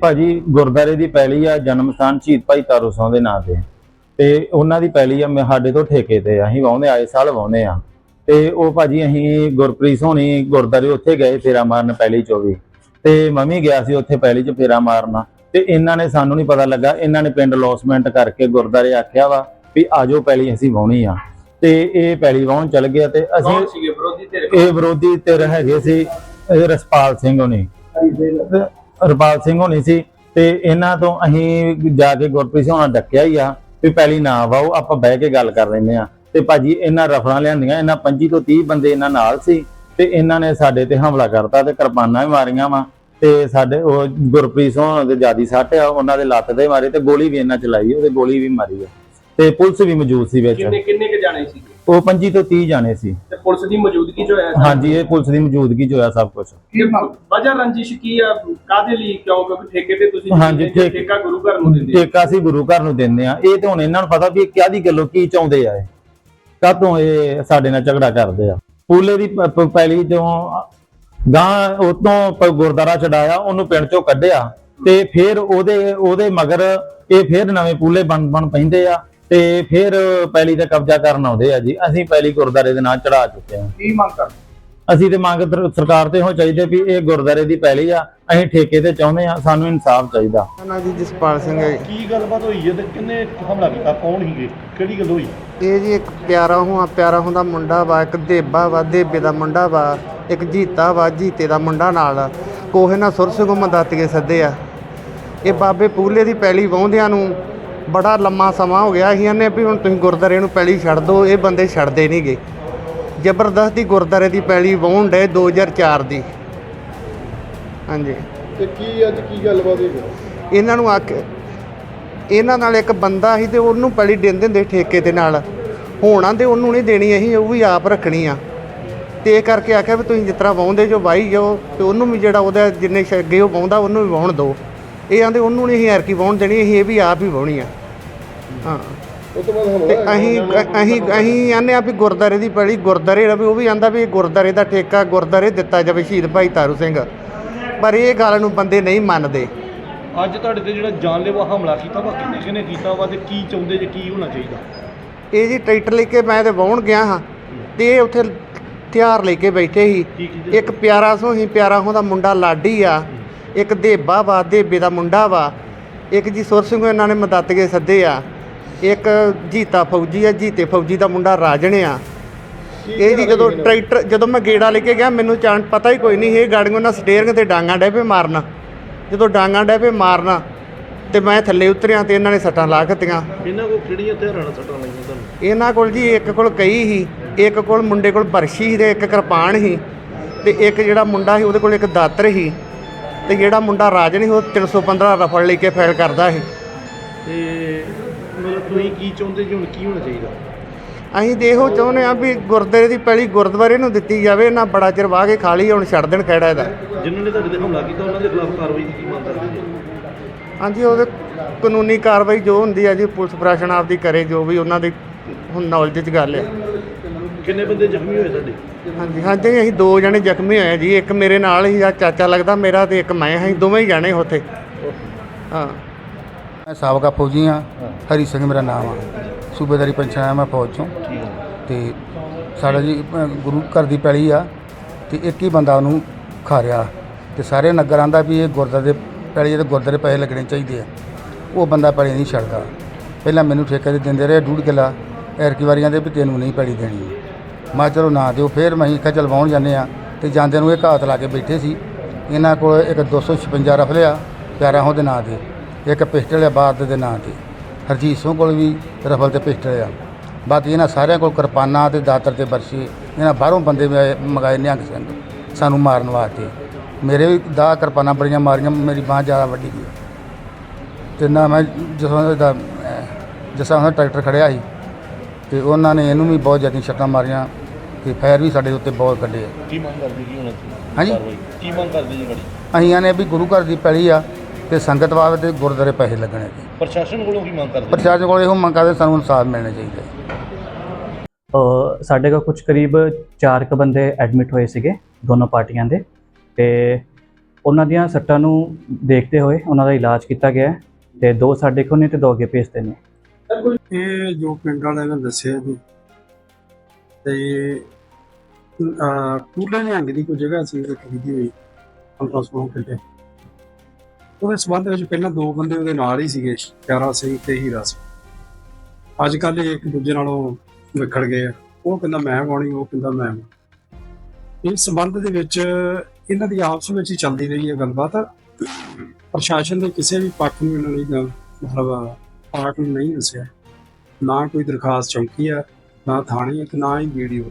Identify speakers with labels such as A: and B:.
A: ਭਾਜੀ ਗੁਰਦਾਰੇ ਦੀ ਪੈਲੀ ਆ ਜਨਮ ਸਥਾਨ ਸ਼ਹੀਦ ਭਾਈ ਤਾਰੂ ਸਿੰਘ ਦੇ ਨਾਂ ਤੇ। ਤੇ ਉਹਨਾਂ ਦੀ ਪੈਲੀ ਆ ਸਾਡੇ ਤੋਂ ਠੇਕੇ ਤੇ। ਅਸੀਂ ਵਾਹੁੰਦੇ ਆਏ ਸਾਲ ਵਾਹੁੰਦੇ ਆ। ਤੇ ਉਹ ਭਾਜੀ ਅਸੀਂ ਗੁਰਪ੍ਰੀਤ ਹੋਣੀ ਗੁਰਦਾਰੇ ਉੱਥੇ ਗਏ ਫੇਰਾ ਮਾਰਨ ਪੈਲੀ 24 ਤੇ ਮੈਂ ਵੀ ਗਿਆ ਸੀ ਉੱਥੇ ਪੈਲੀ 'ਚ ਫੇਰਾ ਮਾਰਨਾ। ਤੇ ਇਹਨਾਂ ਨੇ ਸਾਨੂੰ ਨਹੀਂ ਪਤਾ ਲੱਗਾ ਇਹਨਾਂ ਨੇ ਪਿੰਡ ਲੌਸਮੈਂਟ ਕਰਕੇ ਗੁਰਦਾਰੇ ਆਖਿਆ ਵਾ ਵੀ ਆਜੋ ਪੈਲੀ ਅਸੀਂ ਵਾਹੁਣੀ ਆ। ਤੇ ਇਹ ਪੈਲੀ ਵਾਹੁਣ ਚੱਲ ਗਿਆ ਤੇ ਅਸੀਂ ਇਹ ਵਿਰੋਧੀ ਧਿਰ ਹੈਗੇ ਸੀ ਰਸਪਾਲ ਸਿੰਘ ਹੋਣੀ। ਰਪਾਲ ਸਿੰਘ ਹੋਣੀ ਸੀ ਤੇ ਇਹਨਾਂ ਤੋਂ ਅਸੀਂ ਜਾ ਕੇ ਗੁਰਪ੍ਰੀਤ ਸਿੰਘ ਹੋਣਾ ਡੱਕਿਆ ਹੀ ਆ ਵੀ ਪਹਿਲੀ ਨਾ ਵਾਓ, ਆਪਾਂ ਬਹਿ ਕੇ ਗੱਲ ਕਰ ਲੈਂਦੇ ਆ ਤੇ ਭਾਜੀ ਇਹਨਾਂ ਰਫਲਾਂ ਲਿਆਂਦੀਆਂ, ਇਹਨਾਂ 25 ਤੋਂ 30 ਬੰਦੇ ਇਹਨਾਂ ਨਾਲ ਸੀ ਤੇ ਇਹਨਾਂ ਨੇ ਸਾਡੇ ਤੇ ਹਮਲਾ ਕਰਤਾ ਤੇ ਕਿਰਪਾਨਾਂ ਵੀ ਮਾਰੀਆਂ ਵਾ ਤੇ ਸਾਡੇ ਉਹ ਗੁਰਪ੍ਰੀਤ ਸਿੰਘ ਹੋਣਾ ਦੇ ਜਿਆਦੀ ਸੱਟ ਆ, ਉਹਨਾਂ ਦੇ ਲੱਤ ਦੇ ਮਾਰੇ ਤੇ ਗੋਲੀ ਵੀ ਇਹਨਾਂ ਚਲਾਈ, ਉਹਦੇ ਗੋਲੀ ਵੀ ਮਾਰੀ ਆ। ਤੇ ਪੁਲਿਸ ਵੀ ਮੌਜੂਦ ਸੀ ਵਿੱਚ।
B: ਕਿੰਨੇ ਕਿੰਨੇ ਕ ਜਾਣੇ ਸੀਗੇ?
A: ਉਹ 25 ਤੋਂ 30 ਜਾਣੇ ਸੀ।
B: ਤੇ ਪੁਲਿਸ ਦੀ ਮੌਜੂਦਗੀ ਚ ਹੋਇਆ
A: ਹਾਂਜੀ ਇਹ ਪੁਲਿਸ ਦੀ ਮੌਜੂਦਗੀ 'ਚ ਹੋਇਆ ਸਭ ਕੁਝ
B: ਇਹ ਵਜ੍ਹਾ ਰੰਜਿਸ਼ ਕੀ ਆ? ਕਾਦੇ ਲਈ ਕਿਉਂ? ਕਿਉਂਕਿ ਠੇਕੇ ਤੇ ਤੁਸੀਂ
A: ਹਾਂਜੀ,
B: ਜੇ
A: ਠੇਕੇ-
B: ਗੁਰੂ ਘਰ ਨੂੰ ਦਿੰਦੇ
A: ਠੇਕਾ ਅਸੀਂ ਗੁਰੂ ਘਰ ਨੂੰ ਦਿੰਦੇ ਆ। ਇਹ ਤੇ ਹੁਣ ਇਹਨਾਂ ਨੂੰ ਪਤਾ ਵੀ ਇਹ ਕਿਆਦੀ ਗੱਲੋਂ ਕੀ ਚਾਹੁੰਦੇ ਆ ਇਹ। ਕਾਹਤੋਂ ਇਹ ਸਾਡੇ ਨਾਲ ਝਗੜਾ ਕਰਦੇ ਆ? ਪੂਲੇ ਦੀ ਪ- ਪ- ਪੈਲੀ ਤੋਂ ਗਾਂ ਉਤੋਂ ਗੁਰਦੁਆਰਾ ਛਡਾਇਆ ਉਹਨੂੰ ਪਿੰਡ ਚੋਂ ਕੱਢਿਆ ਤੇ ਫਿਰ ਉਹਦੇ ਉਹਦੇ ਮਗਰ ਇਹ ਫਿਰ ਨਵੇਂ ਪੂਲੇ ਬਣ ਬਣ ਪੈਂਦੇ ਆ। ਤੇ ਫਿਰ ਪੈਲੀ ਦਾ ਕਬਜ਼ਾ ਕਰਨ ਆਉਂਦੇ ਆ ਜੀ। ਅਸੀਂ ਪੈਲੀ ਗੁਰਦੁਆਰੇ ਦੇ ਨਾਂ ਚੜਾ ਚੁੱਕੇ ਆ।
B: ਕੀ ਮੰਗ ਕਰ
A: ਅਸੀਂ ਤੇ ਮੰਗ ਦਰ- ਸਰਕਾਰ ਤੇ ਹੋ ਚਾਹੀਦੇ ਵੀ ਇਹ ਗੁਰਦੁਆਰੇ ਦੀ ਪੈਲੀ ਆ। ਅਸੀਂ ਠੇਕੇ ਤੇ ਚਾਹੁੰਦੇ ਆ ਸਾਨੂੰ ਇਨਸਾਫ ਚਾਹੀਦਾ।
C: ਨਾ ਜੀ ਜਸਪਾਲ ਸਿੰਘ ਹੈ। ਜੀ।
D: ਕੀ ਗੱਲਬਾਤ ਹੋਈ ਹੈ ਤੇ ਕਿੰਨੇ ਹਮਲਾ ਕੀਤਾ? ਕੌਣ ਸੀਗੇ? ਕਿਹੜੀ ਗੱਲ ਹੋਈ?
C: ਇਹ ਜੀ ਇੱਕ ਪਿਆਰਾ ਹੁਆ ਪਿਆਰਾ ਹੁੰਦਾ ਮੁੰਡਾ ਵਾ ਇੱਕ ਦੇਬਾ ਵਾ ਦੇਬੇ ਦਾ ਮੁੰਡਾ ਵਾ ਇੱਕ ਜੀਤਾ ਵਾ ਜੀਤੇ ਦਾ ਮੁੰਡਾ ਨਾਲ। ਕੋਹੇ ਨਾਲ ਸੁਰ ਸਿੰਘ ਮੰਦਾਤੀਏ ਸੱਦੇ ਆ। ਇਹ ਬਾਬੇ ਪੂਲੇ ਦੀ ਪੈਲੀ ਵਾਹੁੰਦਿਆਂ ਨੂੰ ਬੜਾ ਲੰਮਾ ਸਮਾਂ ਹੋ ਗਿਆ ਅਸੀਂ ਨੇ ਵੀ ਹੁਣ ਤੁਸੀਂ ਗੁਰਦਾਰੇ ਨੂੰ ਪੈਲੀ ਛੱਡ ਦਿਓ ਇਹ ਬੰਦੇ ਛੱਡਦੇ ਨਹੀਂਗੇ ਜ਼ਬਰਦਸਤੀ ਗੁਰਦਾਰੇ ਦੀ ਪੈਲੀ ਵਾਹੁਣ ਡੇ 2004 ਦੀ। ਹਾਂਜੀ।
D: ਤੇ ਕੀ ਅੱਜ ਕੀ ਗੱਲਬਾਤ ਹੋਈ?
C: ਇਹਨਾਂ ਨੂੰ ਆਖ ਇਹਨਾਂ ਨਾਲ ਇੱਕ ਬੰਦਾ ਸੀ ਤੇ ਉਹਨੂੰ ਪੈਲੀ ਦਿੰਦੇ ਹੁੰਦੇ ਠੇਕੇ ਦੇ ਨਾਲ। ਹੋਣਾ ਤੇ ਉਹਨੂੰ ਨਹੀਂ ਦੇਣੀ ਅਸੀਂ ਉਹ ਵੀ ਆਪ ਰੱਖਣੀ ਆ। ਤੇ ਇਹ ਕਰਕੇ ਆਖਿਆ ਵੀ ਤੁਸੀਂ ਜਿਸ ਤਰ੍ਹਾਂ ਵਾਹੁੰਦੇ ਜੋ ਵਾਹੀ ਜਾਓ ਤੇ ਉਹਨੂੰ ਵੀ ਜਿਹੜਾ ਉਹਦਾ ਜਿੰਨੇ ਅੱਗੇ ਉਹ ਵਾਹੁੰਦਾ ਉਹਨੂੰ ਵੀ ਵਾਹੁਣ ਦਿਓ। ਇਹ ਆਂਦੇ ਉਹਨੂੰ ਨਹੀਂ ਅਸੀਂ ਐਰਕੀ ਵਾਹੁਣ ਦੇਣੀ ਅਸੀਂ ਇਹ ਵੀ ਆਪ ਹੀ ਵਾਹੁਣੀ ਆ। ਹਾਂ।
D: ਉਹ ਤੋਂ ਬਾਅਦ
C: ਤੇ ਅਸੀਂ ਅਸੀਂ ਅਸੀਂ ਆਨੇ ਆ ਵੀ ਗੁਰਦਾਰੇ ਦੀ ਪੈਲੀ ਗੁਰਦਾਰੇ ਰਵੇ ਉਹ ਵੀ ਆਂਦਾ ਵੀ ਗੁਰਦਾਰੇ ਦਾ ਠੇਕਾ ਗੁਰਦਾਰੇ ਦਿੱਤਾ ਜਾਵੇ ਸ਼ਹੀਦ ਭਾਈ ਤਾਰੂ ਸਿੰਘ। ਪਰ ਇਹ ਗੱਲ ਨੂੰ ਬੰਦੇ ਨਹੀਂ ਮੰਨਦੇ।
D: ਅੱਜ ਤੁਹਾਡੇ ਤੇ ਜਿਹੜਾ ਜਾਨਲੇਵਾ ਹਮਲਾ ਕੀਤਾ ਵਾ ਕਿੰਨੇ ਕਿੰਨੇ ਕੀਤਾ ਵਾ ਤੇ ਕੀ ਚਾਹੁੰਦੇ ਜੇ ਕੀ ਹੋਣਾ ਚਾਹੀਦਾ?
C: ਇਹ ਜੀ ਟਰੈਕਟਰ ਲੈ ਕੇ ਮੈਂ ਤੇ ਵਾਹੁਣ ਗਿਆ ਹਾਂ ਤੇ ਇਹ ਉੱਥੇ ਹਥਿਆਰ ਲੈ ਕੇ ਬੈਠੇ ਸੀ। ਇੱਕ ਪਿਆਰਾ ਸੋ ਹੀ ਪਿਆਰਾ ਹੁੰਦਾ ਮੁੰਡਾ ਲਾਡੀ ਆ। ਇੱਕ ਦੇਬਾ ਵਾ ਦੇਬੇ ਦਾ ਮੁੰਡਾ ਵਾ। ਇੱਕ ਜੀ ਸੁਰ ਸਿੰਘ ਇਹਨਾਂ ਨੇ ਮਦਦਗੇ ਸੱਦੇ ਆ। ਇੱਕ ਜੀਤਾ ਫੌਜੀ ਆ ਜੀਤੇ ਫੌਜੀ ਦਾ ਮੁੰਡਾ ਰਾਜਣ ਆ। ਇਹ ਜੀ ਜਦੋਂ ਟਰੈਕਟਰ ਜਦੋਂ ਮੈਂ ਗੇੜਾ ਲੈ ਕੇ ਗਿਆ ਮੈਨੂੰ ਚਾਣ ਪਤਾ ਹੀ ਕੋਈ ਨਹੀਂ ਇਹ ਗਾੜੀਆਂ ਨਾਲ ਸਟੀਅਰਿੰਗ ਤੇ ਡਾਂਗਾ ਡੇ ਪੇ ਮਾਰਨਾ। ਜਦੋਂ ਡਾਂਗਾ ਡੇ ਪੇ ਮਾਰਨਾ ਤੇ ਮੈਂ ਥੱਲੇ ਉਤਰਿਆ ਤੇ ਇਹਨਾਂ ਨੇ ਸੱਟਾਂ ਲਾ ਖਤੀਆਂ।
D: ਇਹਨਾਂ ਕੋ ਕਿਹੜੀਆਂ ਹਥਿਆਰਾਂ ਨਾਲ ਸੱਟਾਂ ਲਾਈਆਂ ਤੁਹਾਨੂੰ?
C: ਇਹਨਾਂ ਕੋਲ ਜੀ ਇੱਕ ਕੋਲ ਕਈ ਸੀ ਇੱਕ ਕੋਲ ਮੁੰਡੇ ਕੋਲ ਬਰਸ਼ੀ ਸੀ ਤੇ ਇੱਕ ਕਿਰਪਾਨ ਸੀ। ਤੇ ਇੱਕ ਜਿਹੜਾ ਮੁੰਡਾ ਸੀ ਉਹਦੇ ਕੋਲ ਇੱਕ ਦਾਤਰ ਸੀ। ਤੇ ਜਿਹੜਾ ਮੁੰਡਾ ਰਾਜਨ ਸੀ ਉਹ 315 ਰਫਲ ਲੈ ਕੇ ਫਾਇਰ ਕਰਦਾ ਸੀ
D: ਤੇ ਮਤਲਬ ਤੁਸੀਂ ਕੀ ਚਾਹੁੰਦੇ ਜੀ ਹੁਣ ਕੀ ਹੋਣਾ ਚਾਹੀਦਾ?
C: ਅਸੀਂ ਇਹੋ ਚਾਹੁੰਦੇ ਆ ਵੀ ਗੁਰਦੁਆਰੇ ਦੀ ਪੈਲੀ ਗੁਰਦੁਆਰੇ ਨੂੰ ਦਿੱਤੀ ਜਾਵੇ ਨਾ ਬੜਾ ਚਿਰ ਵਾਹ ਕੇ ਖਾਲੀ ਹੁਣ ਛੱਡ ਦੇਣ ਖੈੜਾ ਇਹਦਾ।
D: ਜਿਨ੍ਹਾਂ ਨੇ ਤੁਹਾਡੇ ਤੇ ਹਮਲਾ ਕੀਤਾ ਉਹਨਾਂ ਦੇ ਖਿਲਾਫ ਕਾਰਵਾਈ ਦੀ ਕੀ ਮੰਗ ਕਰਦੇ ਜੀ
C: ਹਾਂਜੀ ਉਹਦੇ ਕਾਨੂੰਨੀ ਕਾਰਵਾਈ ਜੋ ਹੁੰਦੀ ਆ ਜੀ ਪੁਲਿਸ ਪ੍ਰਸ਼ਾਸਨ ਆਪਦੀ ਕਰੇ ਜੋ ਵੀ ਉਹਨਾਂ ਦੀ ਹੁਣ ਨੌਲੇਜ 'ਚ ਗੱਲ ਆ।
D: ਕਿੰਨੇ ਬੰਦੇ ਜ਼ਖਮੀ ਹੋਏ ਤੁਹਾਡੇ?
C: ਹਾਂਜੀ ਹਾਂਜੀ ਅਸੀਂ ਦੋ ਜਣੇ ਜ਼ਖਮੀ ਹੋਏ ਆ ਜੀ ਇੱਕ ਮੇਰੇ ਨਾਲ ਹੀ ਆ ਚਾਚਾ ਲੱਗਦਾ ਮੇਰਾ ਤੇ ਇੱਕ ਮੈਂ ਅਸੀਂ ਦੋਵੇਂ ਹੀ ਜਾਣੇ ਉੱਥੇ। ਹਾਂ।
E: ਮੈਂ ਸਾਬਕਾ ਫੌਜੀ ਹਾਂ ਹਰੀ ਸਿੰਘ ਮੇਰਾ ਨਾਮ ਆ। ਸੂਬੇਦਾਰੀ ਪੈਨਸ਼ਨ ਮੈਂ ਫੌਜ ਚੋਂ। ਤੇ ਸਾਡਾ ਜੀ ਗੁਰੂ ਘਰ ਦੀ ਪੈਲੀ ਆ ਤੇ ਇੱਕ ਹੀ ਬੰਦਾ ਉਹਨੂੰ ਖਾ ਰਿਹਾ ਤੇ ਸਾਰੇ ਨਗਰ ਆਂਦਾ ਵੀ ਇਹ ਗੁਰਦੁਆਰੇ ਦੇ ਪੈਲੀ ਤੇ ਗੁਰਦੁਆਰੇ ਪੈਸੇ ਲੱਗਣੇ ਚਾਹੀਦੇ ਆ। ਉਹ ਬੰਦਾ ਪੈਲੀ ਨਹੀਂ ਛੱਡਦਾ। ਪਹਿਲਾਂ ਮੈਨੂੰ ਠੇਕੇ ਤੇ ਦਿੰਦੇ ਰਹੇ ਡੂਢ ਕਿੱਲਾ। ਐਰਕੀ ਵਾਰੀਆਂ ਦੇ ਵੀ ਤੈਨੂੰ ਨਹੀਂ ਪੈਲੀ ਦੇਣੀ। ਮੈਂ ਚਲੋ ਨਾ ਦਿਓ, ਫਿਰ ਮੈਂ ਕਿਹਾ ਚਲ ਜਾਂਦੇ ਆ ਤੇ ਜਾਂਦੇ ਨੂੰ ਇਹ ਘਾਤ ਲਾ ਕੇ ਬੈਠੇ ਸੀ। ਇਹਨਾਂ ਕੋਲ ਇੱਕ 256 ਰਫਲ ਆ ਪਿਆਰਾ ਉਹਦੇ ਨਾਂ 'ਤੇ। ਇੱਕ ਪਿਸਟਲ ਆ ਬਾਦ ਦੇ ਨਾਂ ਤੇ। ਹਰਜੀਤ ਸਿੰਘ ਕੋਲ ਵੀ ਰਫਲ ਤੇ ਪਿਸਟਲ ਆ। ਬਾਕੀ ਇਹਨਾਂ ਸਾਰਿਆਂ ਕੋਲ ਕਿਰਪਾਨਾਂ ਤੇ ਦਾਤਰ ਤੇ ਬਰਸ਼ੀ। ਇਹਨਾਂ ਬਾਹਰੋਂ ਬੰਦੇ ਵੀ ਮੰਗਾਏ ਨਿਹੰਗ ਸਿੰਘ। ਸਾਨੂੰ ਮਾਰਨ ਵਾਸਤੇ। ਮੇਰੇ ਵੀ ਦਾ ਕਿਰਪਾਨਾਂ ਬੜੀਆਂ ਮਾਰੀਆਂ, ਮੇਰੀ ਬਾਂਹ ਜ਼ਿਆਦਾ ਵੱਡੀ ਗਈ। ਤੇ ਨਾ ਮੈਂ ਜਦੋਂ ਦਾ ਜਿਸ ਤਰ੍ਹਾਂ ਟਰੈਕਟਰ ਖੜਿਆ ਸੀ, ਤੇ ਉਹਨਾਂ ਨੇ ਇਹਨੂੰ ਵੀ ਬਹੁਤ ਜ਼ਿਆਦਾ ਛੱਟਾਂ ਮਾਰੀਆਂ। ਤੇ ਫਾਇਰ ਵੀ ਸਾਡੇ ਉੱਤੇ ਬਹੁਤ ਕੱਢੇ ਆ।
D: ਕੀ ਮੰਗ ਕਰਦੇ ਕੀ ਹੋਣਾ ਚਾਹੀਦਾ
E: ਹਾਂਜੀ?
D: ਕਾਰਵਾਈ। ਕੀ ਮੰਗ ਕਰਦੇ ਜੀ ਬੜੀ
E: ਅਸੀਂ ਆਨੇ ਵੀ ਗੁਰੂ ਘਰ ਦੀ ਪੈਲੀ ਆ ਤੇ ਸੰਗਤ ਵਾਵੇ ਤੇ ਗੁਰਦੁਆਰੇ ਪੈਸੇ ਲੱਗਣੇ ਜੀ
D: ਪ੍ਰਸ਼ਾਸਨ ਕੋਲੋਂ ਕੀ ਮੰਗ ਕਰਦੇ?
E: ਪ੍ਰਸ਼ਾਸਨ ਕੋਲ ਇਹੋ ਮੰਗ ਕਰਦੇ ਸਾਨੂੰ ਇਨਸਾਫ ਮਿਲਣਾ ਚਾਹੀਦਾ ਹੈ
F: ਅ, ਸਾਡੇ ਕੋਲ ਕੁਝ ਕਰੀਬ 4 ਕ ਬੰਦੇ ਐਡਮਿਟ ਹੋਏ ਸੀਗੇ ਦੋਨੋਂ ਪਾਰਟੀਆਂ ਦੇ ਤੇ ਉਹਨਾਂ ਦੀਆਂ ਸੱਟਾਂ ਨੂੰ ਦੇਖਦੇ ਹੋਏ ਉਹਨਾਂ ਦਾ ਇਲਾਜ ਕੀਤਾ ਗਿਆ ਹੈ ਤੇ ਦੋ ਸਾਡੇ ਕੋਲ ਨੇ ਤੇ ਦੋ ਅੱਗੇ ਭੇਜਦੇ ਨੇ।
G: ਇਹ ਜੋ ਪਿੰਡ ਵਾਲਿਆਂ ਨੇ ਦੱਸਿਆ ਜੀ ਤੇ ਅਹ ਨਿਹੰਗ ਦੀ ਕੋਈ ਜਗ੍ਹਾ ਸੀ ਉਹ ਖਰੀਦੀ ਹੋਈ? ਅੰਤਸ ਨੂੰ ਕਿਤੇ ਉਹਦੇ ਸਬੰਧ ਵਿੱਚ ਪਹਿਲਾਂ ਦੋ ਬੰਦੇ ਉਹਦੇ ਨਾਲ ਹੀ ਸੀਗੇ ਪਿਆਰਾ ਸਿੰਘ ਤੇ ਹੀਰਾ ਸਿੰਘ। ਅੱਜ ਕੱਲ ਇੱਕ ਦੂਜੇ ਨਾਲੋਂ ਵਿਖੜ ਗਏ ਆ। ਉਹ ਕਹਿੰਦਾ, ਮੈਂ ਗਾਉਣੀ ਉਹ ਕਹਿੰਦਾ, ਮੈਂ ਇਸ ਸਬੰਧ ਦੇ ਵਿੱਚ ਇਹਨਾਂ ਦੀ ਆਪਸ ਵਿੱਚ ਹੀ ਚੱਲਦੀ ਰਹੀ ਹੈ ਗੱਲਬਾਤ। ਪ੍ਰਸ਼ਾਸਨ ਦੇ ਕਿਸੇ ਵੀ ਪੱਖ ਨੂੰ ਇਹਨਾਂ ਨੇ ਮਤਲਬ ਪਾਰਟ ਨੂੰ ਨਹੀਂ ਦੱਸਿਆ। ਨਾ ਕੋਈ ਦਰਖਾਸਤ ਚੌਂਕੀ ਆ, ਨਾ ਥਾਣੇ ਆ ਤੇ ਨਾ ਹੀ ਵੀਡੀਓ।